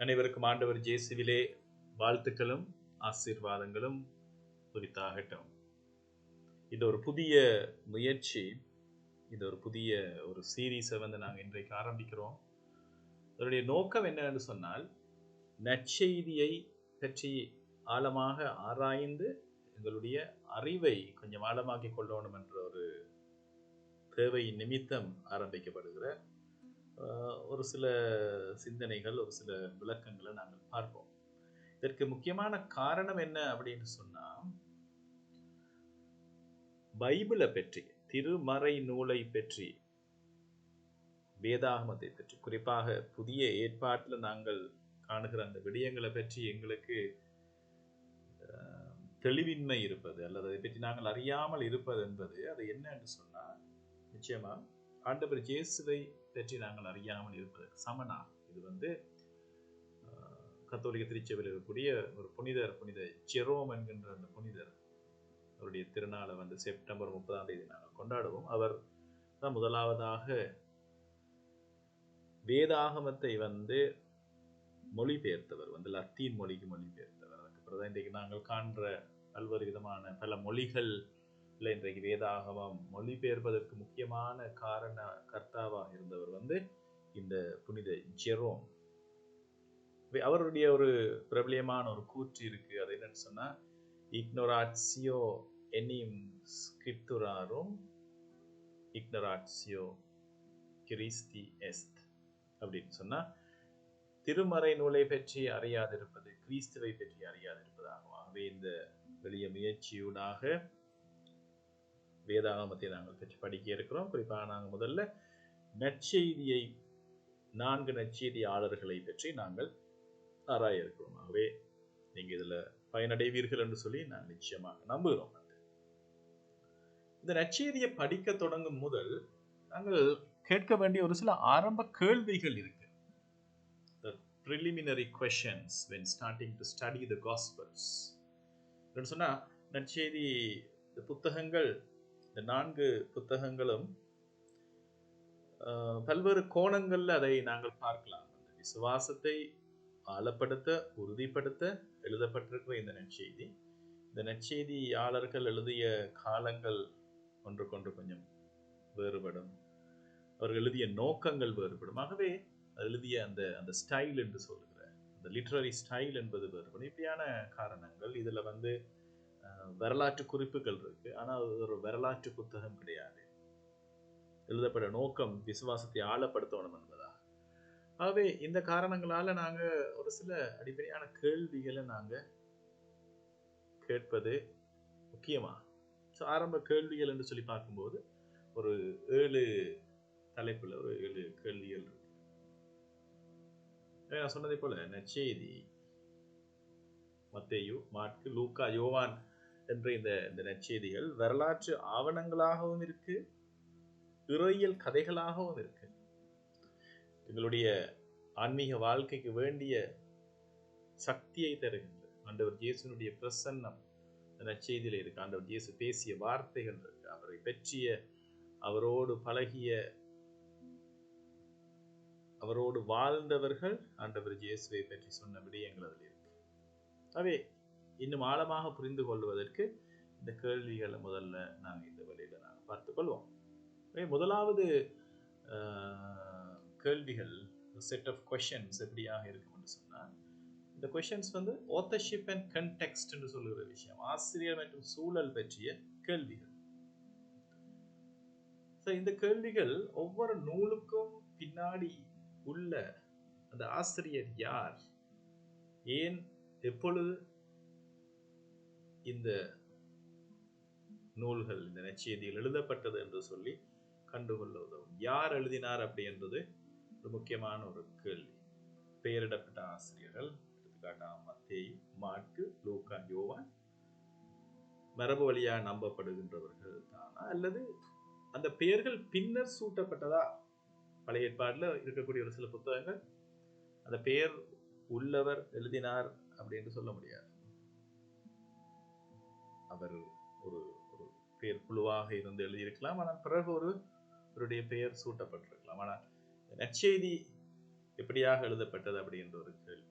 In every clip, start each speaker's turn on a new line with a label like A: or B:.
A: அனைவருக்கும் ஆண்டவர் ஜேசுவிலே வாழ்த்துக்களும் ஆசீர்வாதங்களும் குறித்தாகட்டும் இது ஒரு புதிய முயற்சி. இது ஒரு புதிய ஒரு சீரீஸை வந்து நாங்கள் இன்றைக்கு ஆரம்பிக்கிறோம். அதனுடைய நோக்கம் என்னன்னு சொன்னால் நற்செய்தியை பற்றி ஆழமாக ஆராய்ந்து எங்களுடைய அறிவை கொஞ்சம் ஆழமாக்கி கொள்ளணும் என்ற ஒரு தேவை நிமித்தம் ஆரம்பிக்கப்படுகிற ஒரு சில சிந்தனைகள் ஒரு சில விளக்கங்களை நாங்கள் பார்ப்போம். இதற்கு முக்கியமான காரணம் என்ன அப்படின்னு சொன்னால் பைபிளை பற்றி திருமறை நூலை பற்றி வேதாகமத்தை பற்றி குறிப்பாக புதிய ஏற்பாட்டில் நாங்கள் காணுகிற அந்த விடயங்களை பற்றி எங்களுக்கு தெளிவின்மை இருப்பது அல்லது அதை பற்றி நாங்கள் அறியாமல் இருப்பது என்பது அது என்ன என்று சொன்னால் நிச்சயமாக ஆண்டவர் இயேசுவை பற்றி நாங்கள் அறியாமல் இருப்பதற்கு சமனா இது வந்து ஆஹ், கத்தோலிக்க திருச்சபையில் இருக்கக்கூடிய ஒரு புனிதர் புனித ஜெரோம் என்கின்ற அந்த புனிதர் அவருடைய திருநாளை வந்து செப்டம்பர் முப்பதாம் தேதி நாங்கள் கொண்டாடுவோம். அவர் தான் முதலாவதாக வேதாகமத்தை வந்து மொழிபெயர்த்தவர் வந்து லத்தீன் மொழிக்கு மொழிபெயர்த்தவர். அதுக்கப்புறம் தான் இன்றைக்கு நாங்கள் காண்ற பல்வேறு விதமான பல மொழிகள் இல்லை இன்றைக்கு வேதாகமம் மொழிபெயர்ப்பதற்கு முக்கியமான காரண கர்த்தாவாக இருந்தவர் வந்து இந்த புனித ஜெரோம். அவருடைய ஒரு பிரபலியமான ஒரு கூற்று இருக்கு. அது என்னன்னு சொன்னா இக்னோராட்சியோ எனிம் ஸ்கிரிப்துராரும் இக்னோராட்சியோ கிறிஸ்தி எஸ்த் அப்படின்னு சொன்னா திருமறை நூலை பற்றி அறியாதிருப்பது கிறிஸ்துவை பற்றி அறியாதிருப்பதாகும். ஆகவே இந்த எளிய முயற்சியூடாக வேதாகமத்தை நாங்கள் பற்றி படிக்க இருக்கிறோம். குறிப்பாக நாங்கள் முதல்ல நற்செய்தியை நான்கு நற்செய்தியாளர்களை பற்றி நாங்கள் ஆராய இருக்கிறோம். ஆகவே நீங்கள் இதில் பயனடைவீர்கள் என்று சொல்லி நான் நிச்சயமாக நம்புகிறோம். இந்த நற்செய்தியை படிக்க தொடங்கும் முதல் நாங்கள் கேட்க வேண்டிய ஒரு சில ஆரம்ப கேள்விகள் இருக்கு. Preliminary questions when starting to study the the சொன்னால் என்னன்னு நற்செய்தி புத்தகங்கள் இந்த நான்கு புத்தகங்களும் பல்வேறு கோணங்கள்ல அதை நாங்கள் பார்க்கலாம். அந்த விசுவாசத்தை ஆழப்படுத்த உறுதிப்படுத்த எழுதப்பட்டிருக்கிற இந்த நற்செய்தி. இந்த நற்செய்தியாளர்கள் எழுதிய காலங்கள் ஒன்றுக்கொன்று கொஞ்சம் வேறுபடும். அவர்கள் எழுதிய நோக்கங்கள் வேறுபடும். ஆகவே எழுதிய அந்த அந்த ஸ்டைல் என்று சொல்லுகிற அந்த லிட்ரரி ஸ்டைல் என்பது வேறுபடும். இப்படியான காரணங்கள் இதில் வந்து வரலாற்று குறிப்புகள் இருக்கு. ஆனால் அது ஒரு வரலாற்று புத்தகம் கிடையாது. எழுதப்பட நோக்கம் விசுவாசத்தை ஆழப்படுத்தணும் என்பதா ஆகவே இந்த காரணங்களால நாங்க ஒரு சில அடிப்படையான கேள்விகளை நாங்க கேட்பது முக்கியமா? ஸோ ஆரம்ப கேள்விகள் என்று சொல்லி பார்க்கும்போது ஒரு ஏழு தலைப்புல ஒரு ஏழு கேள்விகள் இருக்கு. நான் சொன்னதை போல நச்செய்தி மத்தேயு மாற்கு லூக்கா யோவான் என்ற இந்த இந்த நற்செய்திகள் வரலாற்று ஆவணங்களாகவும் இருக்கு இறையியல் கதைகளாகவும் இருக்கு. எங்களுடைய ஆன்மீக வாழ்க்கைக்கு வேண்டிய சக்தியை தருகின்றது ஆண்டவர் இயேசுனுடைய பிரசன்னம் இந்த இருக்கு. ஆண்டவர் இயேசு பேசிய வார்த்தைகள் இருக்கு. அவரை பற்றிய அவரோடு பழகிய அவரோடு வாழ்ந்தவர்கள் ஆண்டவர் இயேசுவை பற்றி சொன்ன விடயங்கள் அதில் இருக்கு. அவே இன்னும் ஆழமாக புரிந்து கொள்வதற்கு இந்த கேள்விகளை முதல்ல நாங்கள் இந்த வழியில் நாங்கள் பார்த்துக்கொள்வோம் முதலாவது கேள்விகள் செட் ஆஃப் கொஷின்ஸ் எப்படியாக இருக்கும் என்று சொன்னால் இந்த கொஷின்ஸ் வந்து ஓத்தர்ஷிப் அண்ட் கன்டெக்ஸ்ட் என்று சொல்லுகிற விஷயம் ஆசிரியர் மற்றும் சூழல் பற்றிய கேள்விகள். ஸோ இந்த கேள்விகள் ஒவ்வொரு நூலுக்கும் பின்னாடி உள்ள அந்த ஆசிரியர் யார்? ஏன் எப்பொழுது இந்த நூல்கள் இந்த நற்செய்திகள் எழுதப்பட்டது என்று சொல்லி கண்டுகொள்ள உதவும். யார் எழுதினார் அப்படி என்பது ஒரு முக்கியமான ஒரு கேள்வி. பெயரிடப்பட்ட ஆசிரியர்கள் எடுத்துக்காட்டாக மத்தேயு மாற்கு லூக்கா யோவான் மரபு வழியாக நம்பப்படுகின்றவர்கள் தானா? அல்லது அந்த பெயர்கள் பின்னர் சூட்டப்பட்டதா? பழைய ஏற்பாடில் இருக்கக்கூடிய ஒரு சில புத்தகங்கள் அந்த பெயர் உள்ளவர் எழுதினார் அப்படின்னு சொல்ல முடியாது. அவர் ஒரு ஒரு பெயர் குழுவாக இருந்து எழுதியிருக்கலாம். ஆனால் பிறகு ஒரு அவருடைய பெயர் சூட்டப்பட்டிருக்கலாம். ஆனால் நற்செய்தி எப்படியாக எழுதப்பட்டது அப்படின்ற ஒரு கேள்வி.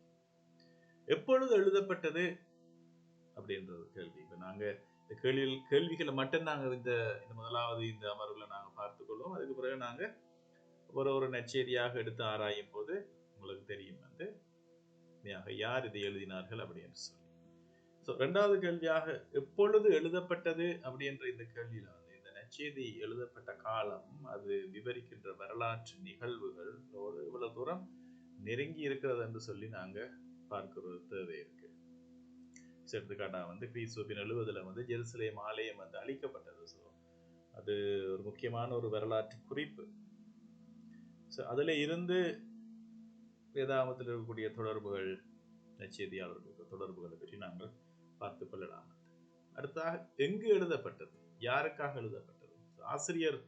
A: எப்பொழுது எழுதப்பட்டது அப்படின்ற ஒரு கேள்வி. இப்போ நாங்கள் இந்த கேள்வி கேள்விகளை மட்டும் நாங்கள் இந்த இந்த முதலாவது இந்த அமர்வில் நாங்கள் பார்த்துக்கொள்வோம் அதுக்கு பிறகு நாங்கள் ஒரு ஒரு நற்செய்தியாக எடுத்து ஆராயும் போது உங்களுக்கு தெரியும் வந்து யார் இதை எழுதினார்கள் அப்படின்னு சொல்லி. ஸோ ரெண்டாவது கேள்வியாக எப்பொழுது எழுதப்பட்டது அப்படின்ற இந்த கேள்வியில் வந்து இந்த நச்சேதி எழுதப்பட்ட காலம் அது விவரிக்கின்ற வரலாற்று நிகழ்வுகள் ஒரு இவ்வளவு தூரம் நெருங்கி இருக்கிறது என்று சொல்லி நாங்கள் பார்க்கிற தேவை இருக்கு. எடுத்துக்காட்டாக வந்து கிறிஸ்துவின் எழுவதில் வந்து ஜெருசலேம் ஆலயம் வந்து அழிக்கப்பட்டது. ஸோ அது ஒரு முக்கியமான ஒரு வரலாற்று குறிப்பு. ஸோ அதில் இருந்து வேதாமத்தில் இருக்கக்கூடிய தொடர்புகள் நச்செய்தியாளர்களுக்கு தொடர்புகளை பற்றி நாங்கள் பார்த்து கொள்ளலாம் அடுத்ததாக எங்கு எழுதப்பட்டது? யாருக்காக எழுதப்பட்டது? ஆசிரியர்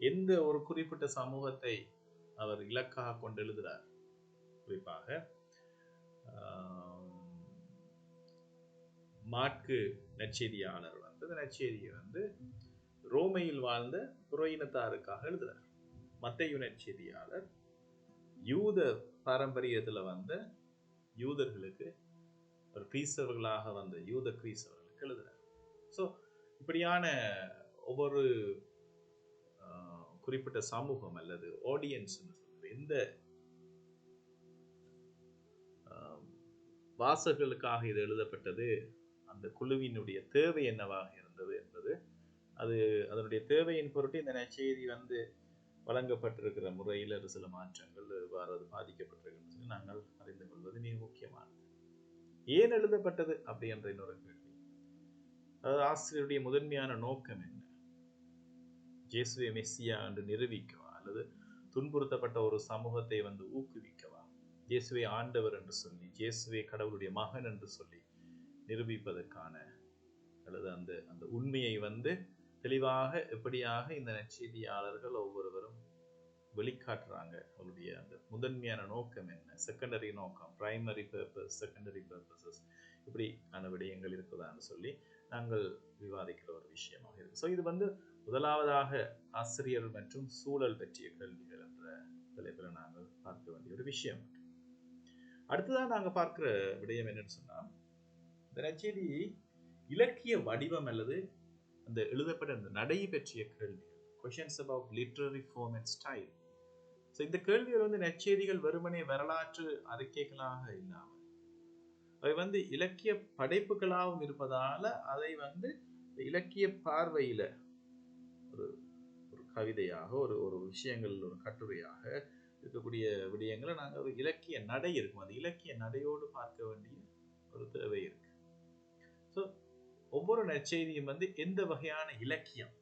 A: எந்த ஒரு குறிப்பிட்ட சமூகத்தை அவர் இலக்காக கொண்டு எழுதுகிறார் குறிப்பாக மாற்கு நற்செய்தியாளர் வந்து அந்த நற்செய்தியை வந்து ரோமையில் வாழ்ந்த புறையினத்தாருக்காக எழுதுகிறார் மத்தையு நற்செய்தியாளர் யூத பாரம்பரியத்தில் வந்த யூதர்களுக்கு ஒரு கிரீஸ்தவர்களாக வந்த யூத கிரீஸ்தவர்களுக்கு எழுதுகிறார் ஸோ இப்படியான ஒவ்வொரு குறிப்பிட்ட சமூகம் அல்லது ஆடியன்ஸ் எந்த வாசகர்களுக்காக இது எழுதப்பட்டது அந்த குழுவினுடைய தேவை என்னவாக இருந்தது என்பது அது அதனுடைய தேவையின் பொருட்டு இந்த நச்செய்தி வந்து வழங்கப்பட்டிருக்கிற முறையில் ஒரு சில மாற்றங்கள் எவ்வாறு அது பாதிக்கப்பட்டிருக்கிறது நாங்கள் அறிந்து கொள்வது மிக முக்கியமானது. ஏன் எழுதப்பட்டது அப்படின்ற இன்னொரு கேள்வி. அதாவது ஆசிரியருடைய முதன்மையான நோக்கம் என்ன? ஜேசுவே மெஸ்ஸியா என்று நிரூபிக்கவா? அல்லது துன்புறுத்தப்பட்ட ஒரு சமூகத்தை வந்து ஊக்குவிக்கவா? ஜேசுவே ஆண்டவர் என்று சொல்லி ஜேசுவே கடவுளுடைய மகன் என்று சொல்லி நிரூபிப்பதற்கான அல்லது அந்த அந்த உண்மையை வந்து தெளிவாக எப்படியாக இந்த நச்செய்தியாளர்கள் ஒவ்வொருவரும் வெளிக்காட்டுறாங்க. அவருடைய அந்த முதன்மையான நோக்கம் என்ன? செகண்டரி நோக்கம் பிரைமரி பர்பஸ் செகண்டரி பர்பஸஸ் இப்படியான விடயங்கள் இருக்குதான்னு சொல்லி நாங்கள் விவாதிக்கிற ஒரு விஷயமாக இருக்கு. ஸோ இது வந்து முதலாவதாக ஆசிரியர் மற்றும் சூழல் பற்றிய கல்விகள் என்ற தலைப்பில் நாங்கள் பார்க்க வேண்டிய ஒரு விஷயம். அடுத்ததாக நாங்கள் பார்க்குற விடயம் என்னன்னு சொன்னால் இந்த நச்செய்தி இலக்கிய வடிவம் அல்லது அந்த எழுதப்பட்ட அந்த நடை பற்றிய கேள்விகள். Questions about literary form and style so இந்த கேள்விகள் வந்து நற்செய்திகள் வெறுமனே வரலாற்று அறிக்கைகளாக இல்லாமல் அவை வந்து இலக்கிய படைப்புகளாகவும் இருப்பதால அதை வந்து இலக்கிய பார்வையில ஒரு ஒரு கவிதையாக ஒரு ஒரு விஷயங்கள் ஒரு கட்டுரையாக இருக்கக்கூடிய விடயங்களை நாங்கள் ஒரு இலக்கிய நடை இருக்கும். அந்த இலக்கிய நடையோடு பார்க்க வேண்டிய ஒரு தேவை இருக்கு. ஸோ ஒவ்வொரு நற்செய்தியும் வந்து எந்த வகையான இலக்கியம்?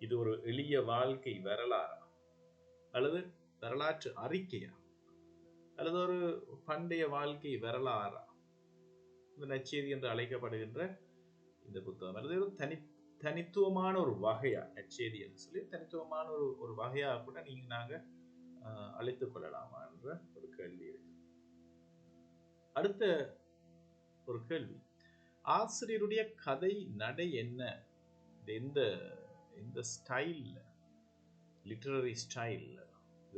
A: இது ஒரு எளிய வாழ்க்கை வரலாறா? அல்லது வரலாற்று அறிக்கையா? அல்லது ஒரு பண்டைய வாழ்க்கை வரலாறா? இந்த நச்செய்தி என்று அழைக்கப்படுகின்ற இந்த புத்தகம். அல்லது ஒரு தனி தனித்துவமான ஒரு வகையா? நச்செய்தி என்று சொல்லி தனித்துவமான ஒரு ஒரு வகையா கூட நீங்க நாங்க அழைத்துக் கொள்ளலாமா என்ற ஒரு கேள்வி இருக்கு. அடுத்த ஒரு கேள்வி. ஆசிரியருடைய கதை நடை என்ன? எந்த எந்த ஸ்டைலில் லிட்டரரி ஸ்டைலில்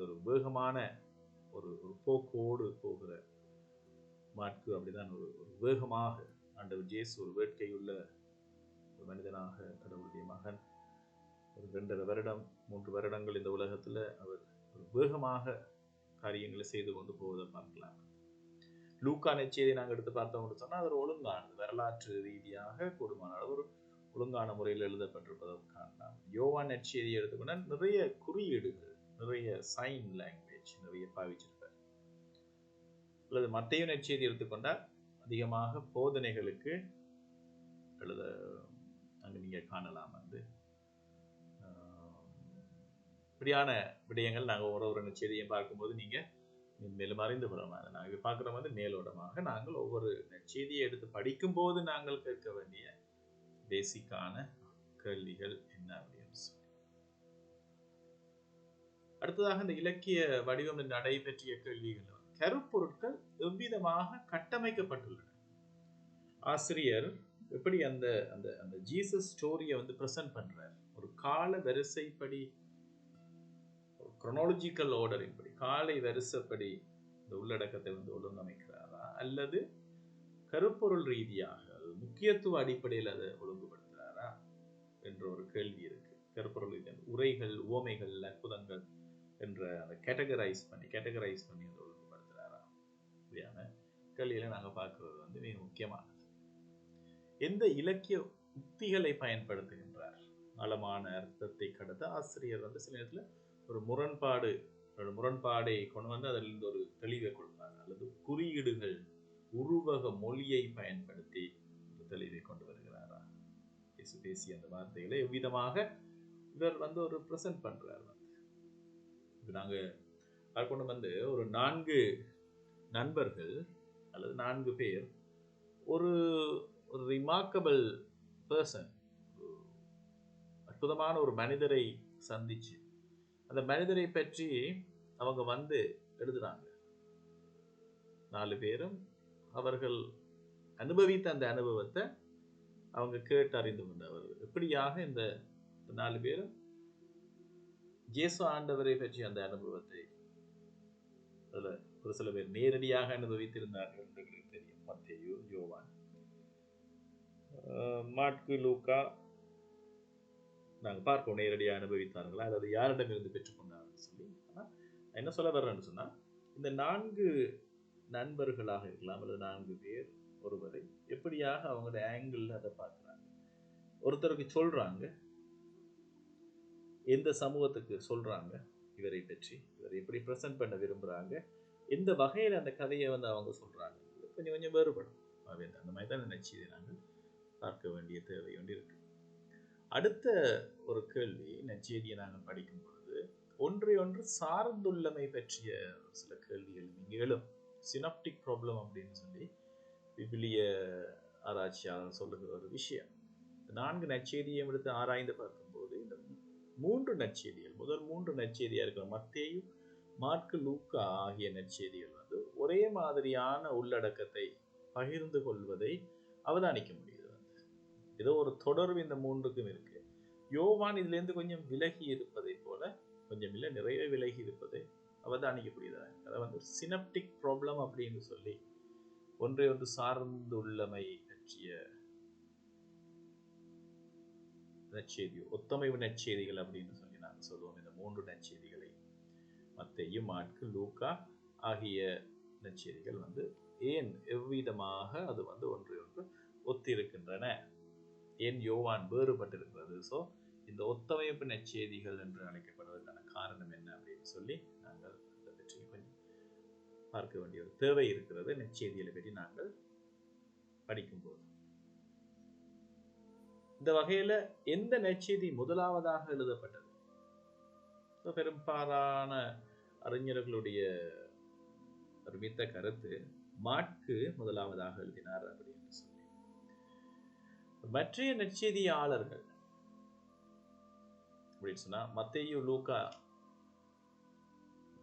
A: இது ஒரு வேகமான ஒரு ஒரு போக்கோடு போகிற மாட்கு அப்படிதான் ஒரு ஒரு வேகமாக ஆண்டவர் ஜேசு ஒரு வேட்கையுள்ள ஒரு மனிதனாக கடவுளுடைய மகன். ஒரு ரெண்டரை வருடம் மூன்று வருடங்கள் இந்த உலகத்தில் அவர் ஒரு வேகமாக காரியங்களை செய்து கொண்டு போவதை பார்க்கலாம். லூக்கா நிச்சயத்தை நாங்கள் எடுத்து பார்த்தோம்னு சொன்னால் அது ஒழுங்கானது. வரலாற்று ரீதியாக கூடுமான அளவு ஒரு ஒழுங்கான முறையில் எழுதப்பட்டிருப்பதை காணலாம். யோவான் நெச்சேரி எடுத்துக்கொண்டால் நிறைய குறியீடுகள் நிறைய சைன் லாங்குவேஜ் நிறைய பாவிச்சிருப்பார். அல்லது மத்திய நெச்சேரி எடுத்துக்கொண்டால் அதிகமாக போதனைகளுக்கு அல்லது அங்கே நீங்கள் காணலாம் வந்து இப்படியான விடயங்கள் நாங்கள் ஒரு ஒரு நெச்செய்தியும் பார்க்கும்போது நீங்கள் மேலும் அறிந்து கொள்ளலாம் அதை நாங்கள் பார்க்குற வந்து மேலோட்டமாக நாங்கள் ஒவ்வொரு நெச்செய்தியை எடுத்து படிக்கும்போது நாங்கள் கேட்க வேண்டிய பேசிக்கான கேள்விகள் என்ன அப்படின்னு அடுத்ததாக இந்த இலக்கிய வடிவம் நடை பற்றிய கேள்விகள். கருப்பொருட்கள் எவ்விதமாக கட்டமைக்கப்பட்டுள்ளன? ஆசிரியர் எப்படி அந்த அந்த அந்த ஜீசஸ் ஸ்டோரியை வந்து ப்ரெசென்ட் பண்றார்? ஒரு கால வரிசைப்படி குரோனாலஜிக்கல் ஆர்டரின் படி காலை வரிசைப்படி இந்த உள்ளடக்கத்தை வந்து ஒழுங்கமைக்கிறாரா? அல்லது கருப்பொருள் ரீதியாக முக்கியத்துவ அடிப்படையில் அதை ஒழுங்குபடுத்துகிறாரா என்ற ஒரு கேள்வி இருக்கு. கருப்பொருள் ரீதியாக உரைகள் உவமைகள் அற்புதங்கள் என்ற அந்த கேட்டகரைஸ் பண்ணி கேட்டகரைஸ் பண்ணி அதை ஒழுங்குபடுத்துகிறாரா இப்படியான கல்வியில் நாங்கள் பார்க்கிறது வந்து மிக முக்கியமானது. எந்த இலக்கிய உத்திகளை பயன்படுத்துகின்றார்? ஆழமான அர்த்தத்தை கடத்த ஆசிரியர் வந்து சில நேரத்தில் ஒரு முரண்பாடு ஒரு முரண்பாடை கொண்டு வந்து அதிலிருந்து ஒரு தெளிவை கொடுப்பார். அல்லது குறியீடுகள் உருவக மொழியை பயன்படுத்தி ஒரு தெளிவை கொண்டு வருகிறாரா? பேசி அந்த வார்த்தைகளை எவ்விதமாக இவர் வந்து ஒரு ப்ரெசென்ட் பண்ணுறார் இப்போ நாங்கள் நாங்க கொண்டு வந்து ஒரு நான்கு நண்பர்கள் அல்லது நான்கு பேர். ஒரு ஒரு ரிமார்க்கபிள் பர்சன் அற்புதமான ஒரு மனிதரை சந்திச்சு. அந்த மனிதரை பற்றி அவங்க வந்து எழுதுறாங்க. நாலு பேரும் அவர்கள் அனுபவித்த அந்த அனுபவத்தை அவங்க கேட்டு அறிந்து கொண்டவர்கள். எப்படியாக இந்த நாலு பேரும் இயேசு ஆண்டவரை பற்றி அந்த அனுபவத்தை அதில் ஒரு சில பேர் நேரடியாக அனுபவித்திருந்தார்கள் என்று எங்களுக்கு தெரியும். மத்தேயு யோவான். மாட்கு லூக்கா. நாங்கள் பார்ப்போம் நேரடியாக அனுபவித்தார்களா? அல்லது யாரிடமிருந்து பெற்றுக்கொண்டார்கள் சொல்லி. ஆனால் என்ன சொல்ல வர்றேன்னு சொன்னால் இந்த நான்கு நண்பர்களாக இருக்கலாம் அல்லது நான்கு பேர் ஒருவரை எப்படியாக அவங்களோட ஆங்கிள் அதை பார்க்குறாங்க. ஒருத்தருக்கு சொல்கிறாங்க எந்த சமூகத்துக்கு சொல்கிறாங்க இவரை பற்றி இவரை எப்படி ப்ரெசென்ட் பண்ண விரும்புகிறாங்க எந்த வகையில் அந்த கதையை வந்து அவங்க சொல்கிறாங்க கொஞ்சம் கொஞ்சம் வேறுபடும். அந்த மாதிரி தான் நினச்சி நாங்கள் பார்க்க வேண்டிய தேவை ஒன்று இருக்கு. அடுத்த ஒரு கேள்வி நச்சேரியை நாங்கள் படிக்கும் பொழுது ஒன்றை ஒன்று சார்ந்துள்ளமை பற்றிய சில கேள்விகள் நீங்கள் எழும். சினாப்டிக் ப்ராப்ளம் அப்படின்னு சொல்லி விபிலிய ஆராய்ச்சியாளர் சொல்லுகிற ஒரு விஷயம். நான்கு நச்செய்தியையும் எடுத்து ஆராய்ந்து பார்க்கும்போது இந்த மூன்று நற்செய்திகள். முதல் மூன்று நற்செய்தியா இருக்கிற மத்தேயும் மார்க்கு லூக்கா ஆகிய நற்செய்திகள் வந்து ஒரே மாதிரியான உள்ளடக்கத்தை பகிர்ந்து கொள்வதை அவதானிக்க முடியுது வந்து. ஏதோ ஒரு தொடர்பு இந்த மூன்றுக்கும் இருக்கு. யோவான் இதுலேருந்து கொஞ்சம் விலகி இருப்பதை போல கொஞ்சம் இல்லை நிறைய விலகி இருப்பதை அவதானிக்கக்கூடியதா அதை வந்து சினப்டிக் ப்ராப்ளம் அப்படின்னு சொல்லி ஒன்றை ஒன்று சார்ந்துள்ளமை பற்றிய நற்செய்தி ஒத்தமைவு நற்செய்திகள் அப்படின்னு சொல்லி நாங்கள் சொல்லுவோம். இந்த மூன்று நற்செய்திகளை மத்தையும் மாட்கு லூக்கா ஆகிய நற்செய்திகள் வந்து ஏன் எவ்விதமாக அது வந்து ஒன்று ஒன்று ஒத்திருக்கின்றன? ஏன் யோவான் வேறுபட்டிருக்கிறது? ஸோ இந்த ஒத்தமைப்பு நற்செய்திகள் என்று அழைக்கப்படுவதற்கான காரணம் என்ன அப்படின்னு சொல்லி நாங்கள் அதை பற்றி கொஞ்சம் பார்க்க வேண்டிய ஒரு தேவை இருக்கிறது. நெச்செய்திகளை பற்றி நாங்கள் படிக்கும்போது. இந்த வகையில எந்த நற்செய்தி முதலாவதாக எழுதப்பட்டது? பெரும்பாலான அறிஞர்களுடைய அறிவித்த கருத்து மாட்கு முதலாவதாக எழுதினார் அப்படின்னு சொல்லி. மற்றைய நற்செய்தியாளர்கள் அப்படின்னு சொன்னா மத்தேயு லூக்கா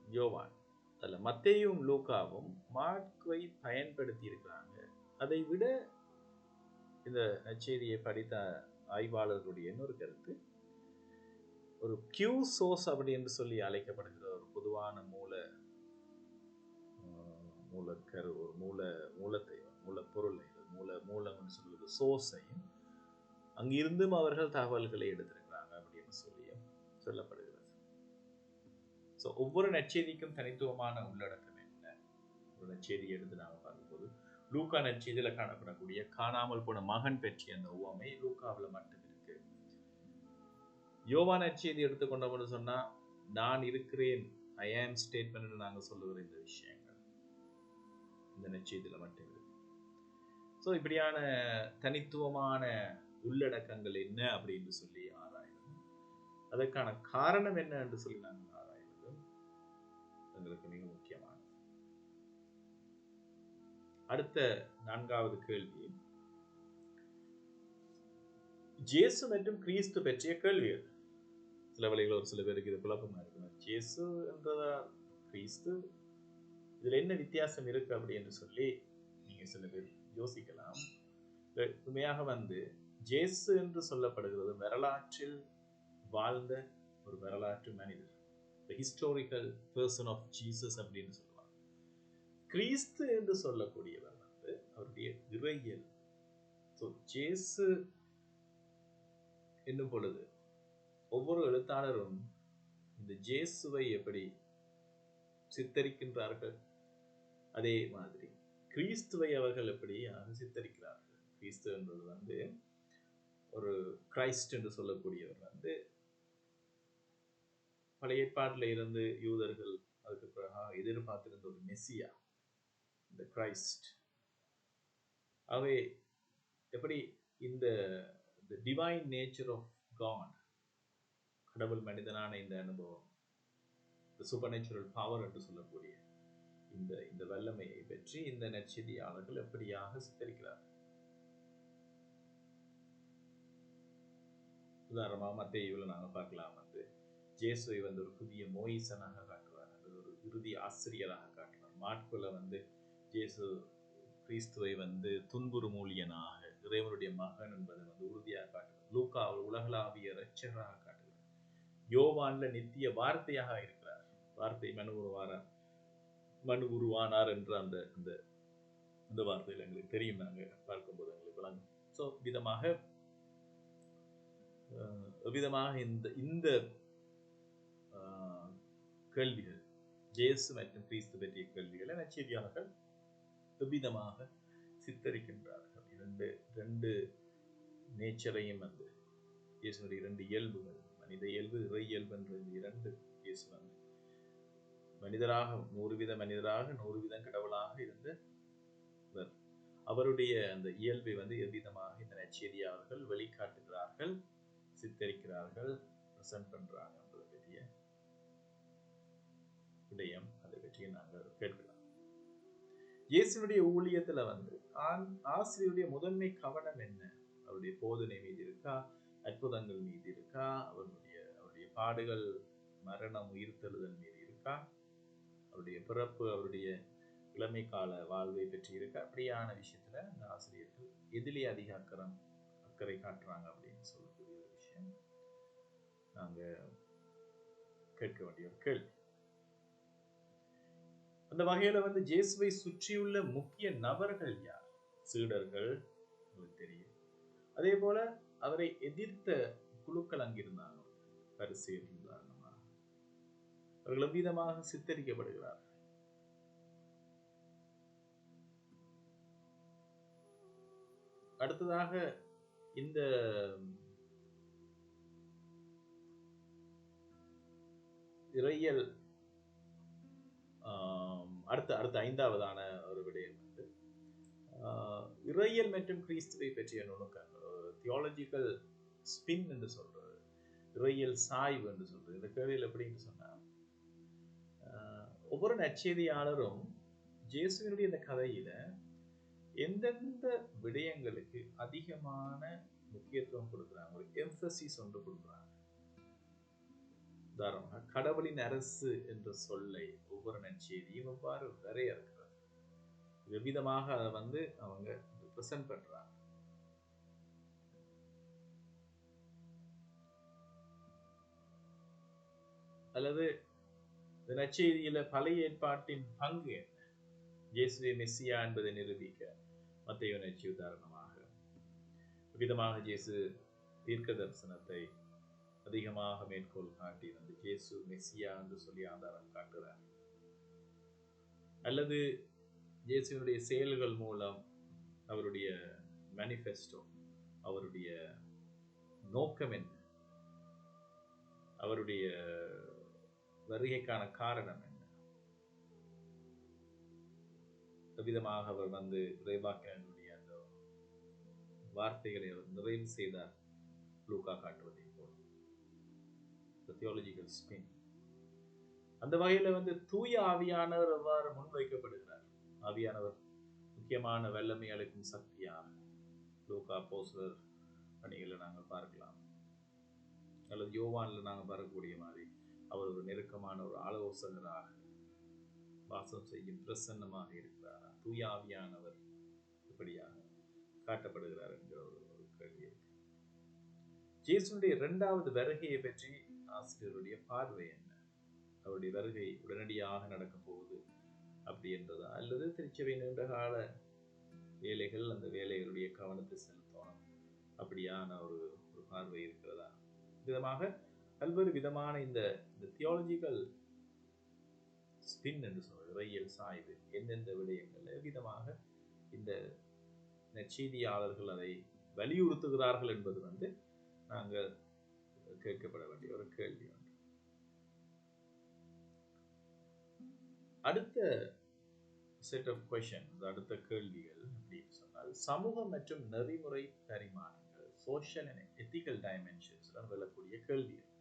A: யோவான் அதுல மத்தேயும் லூக்காவும் மாட்குவை பயன்படுத்தி இருக்கிறாங்க. அதை விட இந்த நச்செய்தியை படித்த ஆய்வாளர்களுடைய இன்னொரு கருத்து ஒரு கியூ சோர்ஸ் அப்படி என்று சொல்லி அழைக்கப்படுகிற ஒரு பொதுவான மூல மூலக்கரு ஒரு மூல மூலத்தை மூலப்பொருளை மூல மூலம்னு சொல்வது சோர்ஸையும் அங்கிருந்தும் அவர்கள் தகவல்களை எடுத்திருக்கிறாங்க அப்படின்னு சொல்லியும் சொல்லப்படுகிறது. ஸோ ஒவ்வொரு நச்செய்திக்கும் தனித்துவமான உள்ளடக்கம் என்ன? ஒரு நச்செய்தி எடுத்து நாம் பார்க்கும்போது லூக்கா இதில் காணப்படக்கூடிய காணாமல் போன மகன் பற்றிய அந்த உவமை லூக்காவில் மட்டும் இருக்கு. யோவா நற்செய்தி எடுத்துக்கொண்டோம்னு சொன்னா நான் இருக்கிறேன். ஐ ஆம் ஸ்டேட்மெண்ட் நாங்கள் சொல்லுகிற இந்த விஷயங்கள். இந்த நற்செய்தியில மட்டும் இருக்கு. ஸோ இப்படியான தனித்துவமான உள்ளடக்கங்கள் என்ன அப்படின்னு சொல்லி ஆராயணும் அதற்கான காரணம் என்ன என்று சொல்லி நாங்கள் ஆராயணும் எங்களுக்கு மிகவும் அடுத்த நான்காவது கேள்வி. ஜேசு மற்றும் கிறிஸ்து பற்றிய கேள்விகள் சில வேளைகள் ஒரு சில பேருக்கு இது குழப்பமா இருக்கு ஜேசு என்றதா கிறிஸ்து? இதுல என்ன வித்தியாசம் இருக்கு அப்படி என்று சொல்லி நீங்க சில பேர் யோசிக்கலாம். உண்மையாக வந்து ஜேசு என்று சொல்லப்படுகிறது வரலாற்றில் வாழ்ந்த ஒரு வரலாற்று மனிதர். ஹிஸ்டாரிக்கல் பர்சன் ஆஃப் ஜீசஸ் அப்படின்னு சொல்லுவாங்க கிறிஸ்து என்று சொல்லக்கூடியவர் வந்து அவருடைய இறையல் ஸோ ஜேசு என்னும் பொழுது ஒவ்வொரு எழுத்தாளரும் இந்த ஜேசுவை எப்படி சித்தரிக்கின்றார்கள்? அதே மாதிரி கிறிஸ்துவை அவர்கள் எப்படி சித்தரிக்கிறார்கள்? கிறிஸ்து என்பது வந்து ஒரு கிரைஸ்ட் என்று சொல்லக்கூடியவர் வந்து பழைய ஏற்பாட்டில் இருந்து யூதர்கள் அதுக்கு பிறகு எதிர்பார்த்திருந்த ஒரு மெஸ்ஸியா. இந்த கிரைஸ்ட் அவை எப்படி இந்த டிவைன் நேச்சர் ஆஃப் காட் கடவுள் மனிதனான இந்த அனுபவம் இந்த சூப்பர் நேச்சுரல் பவர் என்று சொல்லக்கூடிய இந்த இந்த வல்லமையை பற்றி இந்த நற்செய்தியாளர்கள் எப்படியாக சித்தரிக்கிறார். உதாரணமாக இவ்வளவு நாங்கள் பார்க்கலாம் வந்து ஜேசுவை வந்து ஒரு புதிய மோயிசனாக காட்டுவார் அல்லது ஒரு இறுதி ஆசிரியராக காட்டுவார். மாட்குல வந்து இயேசு கிறிஸ்துவை வந்து துன்புறு மூலியனாக இறைவனுடைய மகன் என்பதை வந்து உறுதியாக காட்டுகிறார். லூக்கா உலகளாவிய ரட்சகராக காட்டுகிறார். யோவான்ல நித்திய வார்த்தையாக இருக்கிறார். வார்த்தை மனு உருவாரார் மனு உருவானார் என்ற அந்த அந்த அந்த வார்த்தையில் எங்களுக்கு தெரியும் நாங்கள் பார்க்கும்போது எங்களுக்கு வழங்கும் ஸோ விதமாக விதமாக இந்த இந்த கேள்விகள் ஜேசு மற்றும் கிறிஸ்து பற்றிய கேள்விகளை நச்சரியாளர்கள் விதமாக சித்தரிக்கின்றார்கள். இரண்டு ரெண்டு நேச்சரையும் வந்து இயேசுனுடைய இரண்டு இயல்புகள் மனித இயல்பு இறை இயல்பு என்ற இந்த இரண்டு இயேசு வந்து மனிதராக நூறு வித மனிதராக நூறு விதம் கடவுளாக இருந்து அவருடைய அந்த இயல்பை வந்து எவ்விதமாக இந்த நச்செய்தியாளர்கள் வெளிக்காட்டுகிறார்கள் சித்தரிக்கிறார்கள் ப்ரெசன்ட் பண்றாங்கன்றதை பற்றிய விடயம் அதை பற்றியும் நாங்கள் கேட்கலாம். இயேசுனுடைய ஊழியத்துல வந்து ஆசிரியருடைய முதன்மை கவனம் என்ன? அவருடைய போதனை மீது இருக்கா? அற்புதங்கள் மீது இருக்கா? அவருடைய அவருடைய பாடுகள் மரணம் உயிர்த்தெழுதல் மீது இருக்கா? அவருடைய பிறப்பு அவருடைய இளமை கால வாழ்வை பற்றி இருக்கா? அப்படியான விஷயத்துல அந்த ஆசிரியர்கள் எதிலே அதிக அக்கறம் அக்கறை காட்டுறாங்க அப்படின்னு சொல்லக்கூடிய ஒரு விஷயம். நாங்க கேட்க வேண்டிய ஒரு கேள்வி. அந்த வகையில வந்து ஜேசுவை சுற்றியுள்ள முக்கிய நபர்கள் யார்? சீடர்கள் உங்களுக்கு தெரியும். அதே போல அவரை எதிர்த்த குழுக்கள் அங்கிருந்தாங்க பரிசீல் உதாரணமாக அவர்கள் எவ்விதமாக சித்தரிக்கப்படுகிறார்கள்? அடுத்ததாக இந்த இறையல் அடுத்த அடுத்த ஐந்தாவதான ஒரு விடயம் வந்து இறையல் மற்றும் கிறிஸ்துவை பற்றிய நுணுக்கங்கள் தியாலஜிக்கல் ஸ்பின் என்று சொல்றது இறையல் சாய்வு என்று சொல்றது இந்த கேள்வியில் எப்படின்னு சொன்னால் ஒவ்வொரு நற்செய்தியாளரும் ஜேசுவினுடைய இந்த கதையில எந்தெந்த விடயங்களுக்கு அதிகமான முக்கியத்துவம் கொடுக்குறாங்க ஒரு எம்ஃபசிஸ் ஒன்று கொடுக்குறாங்க. உதாரணமாக கடவுளின் அரசு என்ற சொல்லை ஒவ்வொரு நற்செய்தியும் எவ்வாறு வரையறுக்கிறது? எவ்விதமாக அதை வந்து அவங்க ப்ரெசன்ட் பண்றாங்க. அல்லது இந்த பழைய ஏற்பாட்டின் பங்கு என்ன? ஜேசுவே மெஸ்ஸியா என்பதை நிரூபிக்க மத்திய நச்சு உதாரணமாக. விதமாக ஜேசு தீர்க்க தரிசனத்தை அதிகமாக மேற்கோள் காட்டி வந்து ஜேசு மெஸ்ஸியா என்று சொல்லி ஆதாரம் காட்டுறார். அல்லது இயேசுவினுடைய செயல்கள் மூலம் அவருடைய மேனிஃபெஸ்டோ அவருடைய நோக்கம் என்ன? அவருடைய வருகைக்கான காரணம் என்ன? விதமாக அவர் வந்து இறைவாக்கினுடைய அந்த வார்த்தைகளை அவர் நிறைவு செய்தார். லூக்கா காட்டுவதை. த தியாலஜிக்கல் ஸ்பின் அந்த வகையில வந்து தூய ஆவியானவர் எவ்வாறு முன்வைக்கப்படுகிறார்? ஆவியானவர் முக்கியமான வல்லமை அளிக்கும் சக்தியாக லூகா போஸ்டர் பணிகளை நாங்கள் பார்க்கலாம். அல்லது யோவான்ல நாங்கள் பார்க்கக்கூடிய மாதிரி அவர் ஒரு நெருக்கமான ஒரு ஆலோசகராக வாசம் செய்யும் பிரசன்னமாக இருக்கிறார். தூயாவியானவர் இப்படியாக காட்டப்படுகிறார் என்ற ஒரு ஒரு கேள்வி இருக்கு. ஜேசுடைய இரண்டாவது வருகையை பற்றி ஆசிரியருடைய பார்வை என்ன? அவருடைய வருகை உடனடியாக நடக்க போகுது அப்படி என்றதா? அல்லது திருச்சபை நீண்ட கால வேலைகள் அந்த வேலைகளுடைய கவனத்தை செலுத்தணும். அப்படியான ஒரு ஒரு பார்வை இருக்கிறதா? விதமாக பல்வேறு விதமான இந்த இந்த தியாலஜிக்கல் ஸ்பின் என்று சொல்வது இறையியல் சாய்வு எந்தெந்த விடயங்கள் விதமாக இந்த நற்செய்தியாளர்கள் அதை வலியுறுத்துகிறார்கள் என்பது வந்து நாங்கள் கேட்கப்பட வேண்டிய ஒரு கேள்வி ஒன்று அடுத்த செட் ஆஃப் கொஷன்ஸ் அடுத்த கேள்விகள் அப்படின்னு சொன்னால் சமூக மற்றும் நெறிமுறை பரிமாணங்கள் சோஷியல் அண்ட் எத்திக்கல் டைமென்ஷன்ஸ் விழக்கூடிய கேள்விகள்.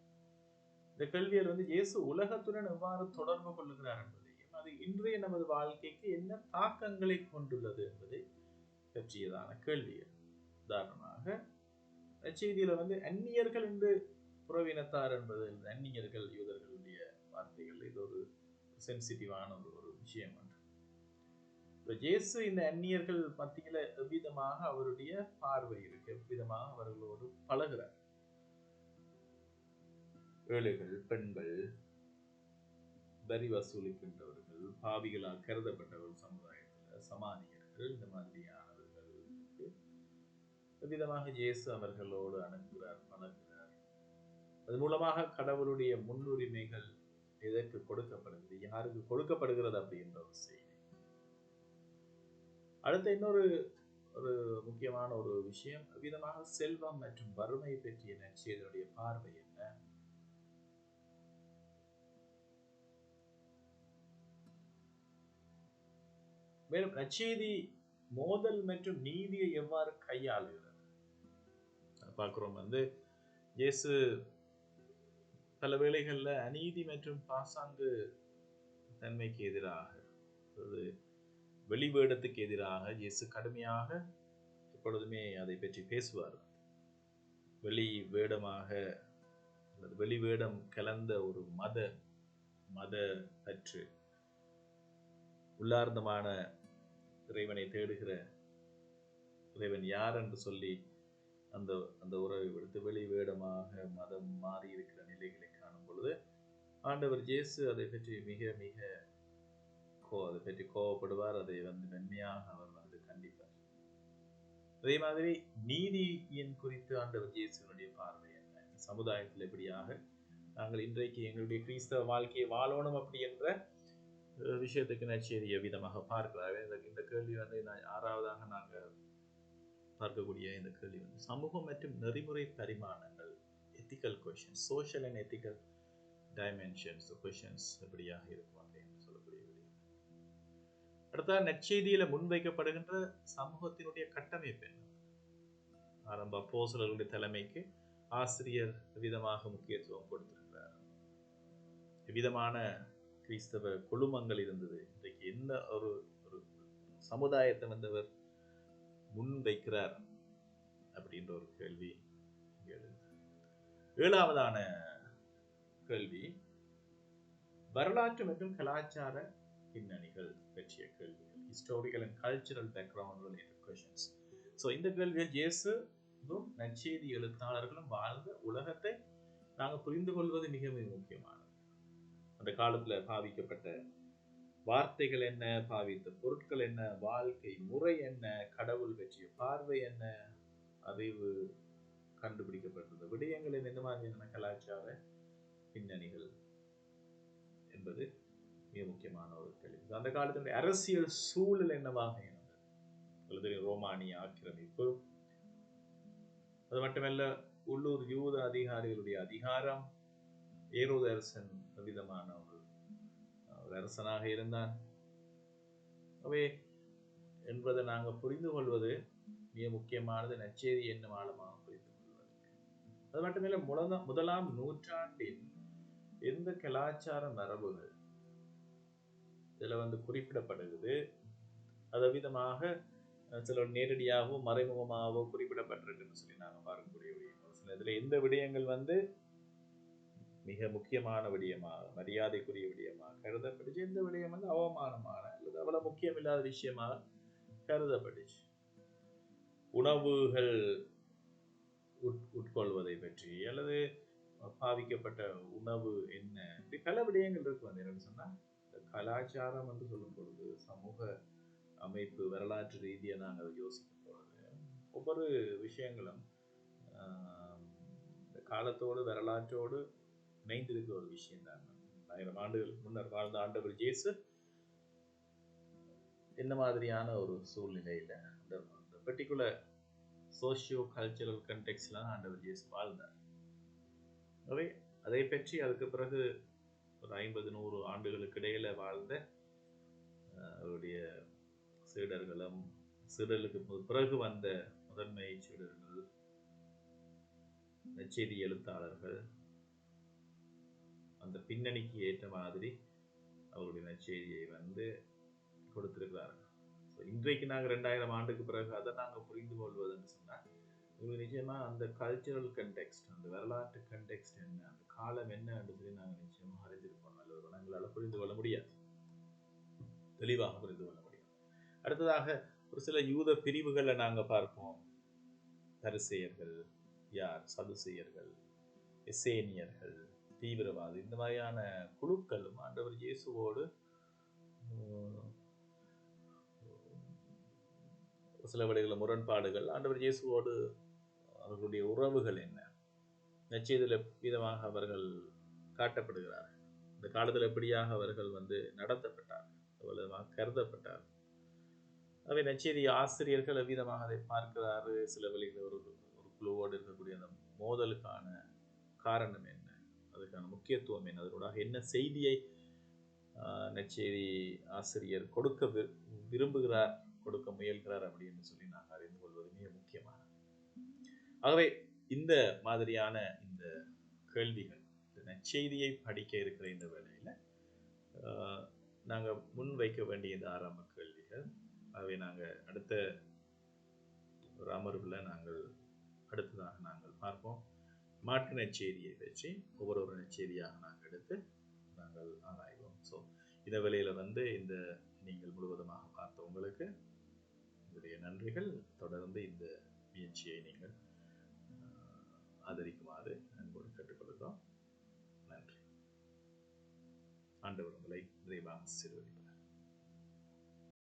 A: இந்த கேள்விகள் வந்து இயேசு உலகத்துடன் எவ்வாறு தொடர்பு கொள்ளுகிறார் என்பதையும் அது இன்றைய நமது வாழ்க்கைக்கு என்ன தாக்கங்களை கொண்டுள்ளது என்பதை பற்றியதான கேள்விகள். உதாரணமாக செய்தியில வந்து அந்நியர்கள் என்று புறவினத்தார் என்பது அந்நியர்கள் யூதர்களுடைய வார்த்தைகள். இது ஒரு சென்சிட்டிவான ஒரு ஒரு விஷயம் ஒன்று. இப்ப ஜேசு இந்த அந்நியர்கள் மத்தியில எவ்விதமாக அவருடைய பார்வை இருக்கு. எவ்விதமாக அவர்களோடு பழகுறார். ஏழைகள் பெண்கள் வரி வசூலிக்கின்றவர்கள் பாவிகளால் கருதப்பட்டவர்கள் சமுதாயத்தில் சமானியர்கள் இந்த மாதிரியானவர்களுக்கு விதமாக இயேசு அவர்களோடு அணுகுகிறார் பழகுகிறார். அது மூலமாக கடவுளுடைய முன்னுரிமைகள் எதற்கு கொடுக்கப்படுகிறது? யாருக்கு கொடுக்கப்படுகிறது அப்படின்ற ஒரு செய்தி. அடுத்த இன்னொரு ஒரு முக்கியமான ஒரு விஷயம் விதமாக செல்வம் மற்றும் வறுமை பற்றிய நச்சியதனுடைய பார்வை என்ன? மேலும் நச்செய்தி மோதல் மற்றும் நீதியை எவ்வாறு கையாளுகிறது? பார்க்குறோம் வந்து இயேசு பல வேளைகளில் அநீதி மற்றும் பாசாங்கு தன்மைக்கு எதிராக அதாவது வெளிவேடத்துக்கு எதிராக இயேசு கடுமையாக எப்பொழுதுமே அதை பற்றி பேசுவார். வெளி வேடமாக அல்லது வெளி வேடம் கலந்த ஒரு மத மத பற்று உள்ளார்ந்தமான இறைவனை தேடுகிற இறைவன் யார் என்று சொல்லி அந்த அந்த உறவை விடுத்து வெளி வேடமாக மதம் மாறி இருக்கிற நிலைகளை காணும் பொழுது ஆண்டவர் இயேசு அதை பற்றி மிக மிக கோ அதை பற்றி கோவப்படுவார். அதை வந்து மென்மையாக அவர் வந்து கண்டிப்பார். அதே மாதிரி நீதியின் குறித்து ஆண்டவர் இயேசுனுடைய பார்வை என்ன? சமுதாயத்தில் எப்படியாக நாங்கள் இன்றைக்கு எங்களுடைய கிறிஸ்தவ வாழ்க்கையை வாழணும் அப்படி என்ற விஷயத்துக்கு நச்சேரிய விதமாக பார்க்கலாம் இந்த இந்த கேள்வி வந்து நான் ஆறாவதாக நாங்கள் பார்க்கக்கூடிய இந்த கேள்வி வந்து சமூகம் மற்றும் நெறிமுறை பரிமாணங்கள் ethical questions social and ethical dimensions questions எப்படியாக இருக்கும் அப்படின்னு சொல்லக்கூடிய விடயம் அடுத்த நற்செய்தியில முன்வைக்கப்படுகின்ற சமூகத்தினுடைய கட்டமைப்பு என்ன? ஆரம்ப போசலர்களுடைய தலைமைக்கு ஆசிரியர் விதமாக முக்கியத்துவம் கொடுத்திருக்கிறார். விதமான கிறிஸ்தவ குழுமங்கள் இருந்தது. இன்றைக்கு என்ன ஒரு ஒரு சமுதாயத்தை வந்தவர் முன் வைக்கிறார் அப்படின்ற ஒரு கேள்வி ஏழாவதான கேள்வி வரலாற்று மற்றும் கலாச்சார பின்னணிகள் பற்றிய கேள்விகள் historical and cultural background related questions so இந்த கேள்விகள் ஜேசுவும் நச்செய்தி எழுத்தாளர்களும் வாழ்ந்த உலகத்தை நாங்கள் புரிந்து கொள்வது மிக மிக முக்கியமானது. அந்த காலத்தில் பாவிக்கப்பட்ட வார்த்தைகள் என்ன பாவித்த பொருட்கள் என்ன வாழ்க்கை முறை என்ன கடவுள் பற்றிய பார்வை என்ன அறிவு கண்டுபிடிக்கப்பட்டது. விடயங்களின் எந்த மாதிரியான கலாச்சார பின்னணிகள் என்பது மிக முக்கியமான ஒரு கேள்வி. அந்த காலத்தினுடைய அரசியல் சூழல் என்னவாக இருந்தது? ரோமானிய ஆக்கிரமிப்பு அது மட்டுமல்ல உள்ளூர் யூத அதிகாரிகளுடைய அதிகாரம் ஏரோதரசன் விதமான ஒரு ஒரு அரசனாக இருந்தான். அவை என்பதை நாங்கள் புரிந்து கொள்வது மிக முக்கியமானது. நச்சேரி என்னும் ஆழமாக புரிந்து கொள்வது அது மட்டுமில்லை முதலாம் முதலாம் நூற்றாண்டின் எந்த கலாச்சார மரபுகள் இதில் வந்து குறிப்பிடப்படுகிறது? அது விதமாக சில நேரடியாகவோ மறைமுகமாகவோ குறிப்பிடப்பட்டிருக்குன்னு சொல்லி நாங்கள் பார்க்கக்கூடிய விடயங்கள் சில இதில் எந்த விடயங்கள் வந்து மிக முக்கியமான விடயமாக மரியாதைக்குரிய விடயமாக கருதப்பட்டுச்சு. இந்த விடயம் வந்து அவமானமான அல்லது அவ்வளோ முக்கியமில்லாத விஷயமாக கருதப்பட்டுச்சு. உணவுகள் உட் உட்கொள்வதை பற்றி அல்லது பாவிக்கப்பட்ட உணவு என்ன? இப்படி பல விடயங்கள் இருக்கு. வந்து என்னன்னு சொன்னால் இந்த கலாச்சாரம் என்று சொல்லும் பொழுது சமூக அமைப்பு வரலாற்று ரீதியாக நாங்கள் யோசிக்கும் பொழுது ஒவ்வொரு விஷயங்களும் ஆஹ், இந்த காலத்தோடு வரலாற்றோடு இணைந்திருக்கிற ஒரு விஷயம் தான். ஆயிரம் ஆண்டுகளுக்கு முன்னர் வாழ்ந்த ஆண்டவர் ஜேசு என்ன மாதிரியான ஒரு சூழ்நிலையில அந்த அந்த பர்டிகுலர் சோஷியோ கல்ச்சரல் கண்டெக்ட்லாம் ஆண்டவர் ஜேசு வாழ்ந்தார். அவை அதை பற்றி அதுக்கு பிறகு ஒரு ஐம்பது நூறு ஆண்டுகளுக்கு இடையில வாழ்ந்த அவருடைய சீடர்களும் சீடர்களுக்கு பிறகு வந்த முதன்மை சீடர்கள் செய்தி எழுத்தாளர்கள் அந்த பின்னணிக்கு ஏற்ற மாதிரி அவருடைய நற்செய்தியை வந்து கொடுத்திருக்கிறார்கள் ஸோ இன்றைக்கு நாங்கள் ரெண்டாயிரம் ஆண்டுக்கு பிறகு அதை நாங்கள் புரிந்து கொள்வதுன்னு சொன்னால் உங்களுக்கு நிச்சயமாக அந்த கல்ச்சுரல் கண்டெக்ஸ்ட் அந்த வரலாற்று கண்டெக்ஸ்ட் என்ன அந்த காலம் என்ன என்று சொல்லி நாங்கள் நிச்சயமாக அறிஞ்சிருப்போம் அல்லது எங்களால் புரிந்து கொள்ள முடியாது. தெளிவாக புரிந்து கொள்ள முடியும் அடுத்ததாக ஒரு சில யூத பிரிவுகளை நாங்கள் பார்ப்போம். தரிசெயர்கள் யார்? சதுசெயர்கள் எசேனியர்கள் தீவிரவாதி. இந்த மாதிரியான குழுக்களும் ஆண்டவர் இயேசுவோடு சில வழிகளில் முரண்பாடுகள் ஆண்டவர் இயேசுவோடு அவர்களுடைய உறவுகள் என்ன? நச்செய்தில் விதமாக அவர்கள் காட்டப்படுகிறார்கள்? இந்த காலத்தில் எப்படியாக அவர்கள் வந்து நடத்தப்பட்டார்கள்? எவ்வளவாக கருதப்பட்டார்கள். அவை நச்செய்தி ஆசிரியர்கள் அவ்விதமாக அதை பார்க்கிறாரு சில வழிகளில் ஒரு ஒரு குழுவோடு இருக்கக்கூடிய அந்த மோதலுக்கான காரணம் என்ன? அதுக்கான முக்கியத்துவம் என்ன? அதனூடாக என்ன செய்தியை நச்செய்தி ஆசிரியர் கொடுக்க விரும்புகிறார் கொடுக்க முயல்கிறார் அப்படின்னு சொல்லி நாங்கள் அறிந்து கொள்வது மிக முக்கியமானது. ஆகவே இந்த மாதிரியான இந்த கேள்விகள் இந்த நச்செய்தியை படிக்க இருக்கிற இந்த வேலையில் நாங்கள் முன் வைக்க வேண்டிய இந்த ஆரம்ப கேள்விகள். ஆகவே நாங்கள் அடுத்த ஒரு அமர்வில் நாங்கள் அடுத்ததாக நாங்கள் பார்ப்போம். மாற்று நச்சேரியை வச்சு ஒவ்வொரு ஒரு நச்சேரியாக நாங்கள் எடுத்து நாங்கள் ஆராய்வோம். ஸோ இந்த விலையில் வந்து இந்த நீங்கள் முழுவதுமாக பார்த்த உங்களுக்கு உங்களுடைய நன்றிகள். தொடர்ந்து இந்த முயற்சியை நீங்கள் ஆதரிக்குமாறு அன்போடு கேட்டுக்கொள்கிறோம். நன்றி. ஆண்டவர் உங்களை விரைவாக சிறுவரி